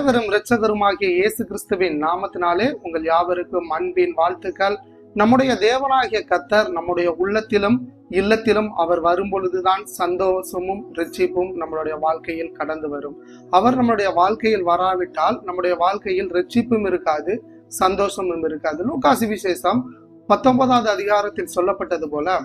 ஆண்டவரும் இரட்சகருமாகிய இயேசு கிறிஸ்துவின் நாமத்தினாலே உங்கள் யாவருக்கும் அன்பின் வாழ்த்துக்கள். நம்முடைய தேவனாகிய கத்தர் நம்முடைய உள்ளத்திலும் இல்லத்திலும் அவர் வரும்பொழுதுதான் சந்தோஷமும் ரிச்சிப்பும் நம்மளுடைய வாழ்க்கையில் கடந்து வரும். அவர் நம்மளுடைய வாழ்க்கையில் வராவிட்டால் நம்முடைய வாழ்க்கையில் ரிச்சிப்பும் இருக்காது சந்தோஷமும் இருக்காது. லூகாசி விசேஷம் பத்தொன்பதாவது அதிகாரத்தில் சொல்லப்பட்டது போல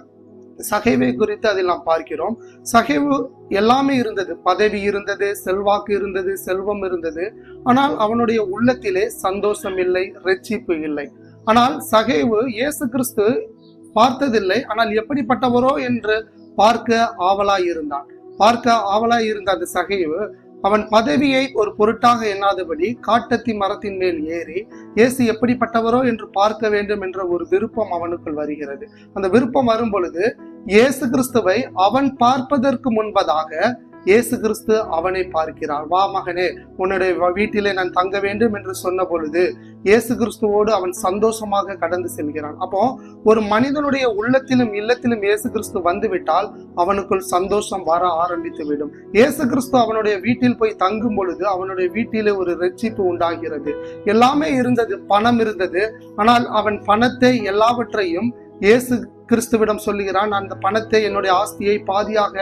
சகைவை குறித்து அதில் நாம் பார்க்கிறோம். சகைவு எல்லாமே இருந்தது. பதவி இருந்தது செல்வாக்கு இருந்தது செல்வம் இருந்தது. ஆனால் அவனுடைய உள்ளத்திலே சந்தோஷம் இல்லை ரட்சிப்பு இல்லை. ஆனால் சகைவு இயேசு கிறிஸ்து பார்த்ததில்லை. ஆனால் எப்படிப்பட்டவரோ என்று பார்க்க ஆவலாய் இருந்தான். பார்க்க ஆவலாய் இருந்த அந்த சகைவு அவன் பதவியை ஒரு பொருட்டாக எண்ணாதபடி காட்டத்தி மரத்தின் மேல் ஏறி இயேசு எப்படிப்பட்டவரோ என்று பார்க்க வேண்டும் என்ற ஒரு விருப்பம் அவனுக்குள் வருகிறது. அந்த விருப்பம் வரும் பொழுது இயேசு கிறிஸ்துவை அவன் பார்ப்பதற்கு முன்பதாக இயேசு கிறிஸ்து அவனை பார்க்கிறார். வா மகனே உன்னுடைய வீட்டிலே நான் தங்க வேண்டும் என்று சொன்ன பொழுது இயேசு கிறிஸ்துவோடு அவன் சந்தோஷமாக கடந்து செல்கிறான். அப்போ ஒரு மனிதனுடைய உள்ளத்திலும் இல்லத்திலும் இயேசு கிறிஸ்து வந்துவிட்டால் அவனுக்குள் சந்தோஷம் வர ஆரம்பித்து விடும். இயேசு கிறிஸ்து அவனுடைய வீட்டில் போய் தங்கும் பொழுது அவனுடைய வீட்டிலே ஒரு ரட்சிப்பு உண்டாகிறது. எல்லாமே இருந்தது பணம் இருந்தது. ஆனால் அவன் பணத்தை எல்லாவற்றையும் இயேசு கிறிஸ்துவிடம் சொல்லுகிறான். அந்த பணத்தை என்னுடைய ஆஸ்தியை பாதியாக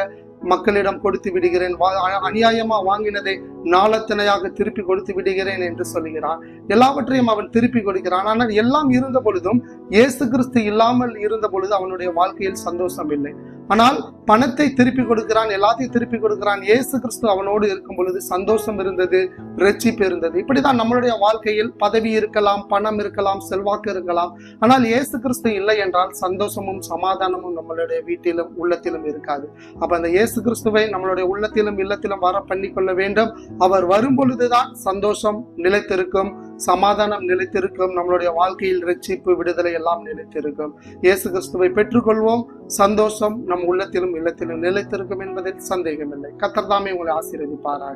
மக்களிடம் கொடுத்து விடுகிறேன். வா- அ- அநியாயமா வாங்கினதை நாளத்தனையாக திருப்பி கொடுத்து விடுகிறேன் என்று சொல்லுகிறான். எல்லாவற்றையும் அவன் திருப்பி கொடுக்கிறான். ஆனால் எல்லாம் இருந்த பொழுதும் இயேசு கிறிஸ்து இல்லாமல் இருந்த பொழுது அவனுடைய வாழ்க்கையில் சந்தோஷம் இல்லை. ஆனால் பணத்தை திருப்பி கொடுக்கிறான் எல்லாத்தையும் திருப்பி கொடுக்கிறான். இயேசு கிறிஸ்து அவனோடு இருக்கும் பொழுது சந்தோஷம் இருந்தது ரட்சிப்பு இருந்தது. இப்படிதான் நம்மளுடைய வாழ்க்கையில் பதவி இருக்கலாம் பணம் இருக்கலாம் செல்வாக்கு இருக்கலாம். ஆனால் இயேசு கிறிஸ்து இல்லை என்றால் சந்தோஷமும் சமாதானமும் நம்மளுடைய வீட்டிலும் உள்ளத்திலும் இருக்காது. அப்ப அந்த இயேசு கிறிஸ்துவை நம்மளுடைய உள்ளத்திலும் இல்லத்திலும் வர பண்ணி கொள்ள வேண்டும். அவர் வரும் பொழுதுதான் சந்தோஷம் நிலைத்திருக்கும். சமாதானம் நிலைத்திருக்கும் நம்மளுடைய வாழ்க்கையில் ரட்சிப்பு விடுதலை எல்லாம் நிலைத்திருக்கும். இயேசு கிறிஸ்துவை பெற்றுக்கொள்வோம். சந்தோஷம் நம் உள்ளத்திலும் இல்லத்திலும் நிலைத்திருக்கும் என்பதில் சந்தேகமில்லை. கத்தர் தாமே உங்களை ஆசீர்வதிப்பாராக.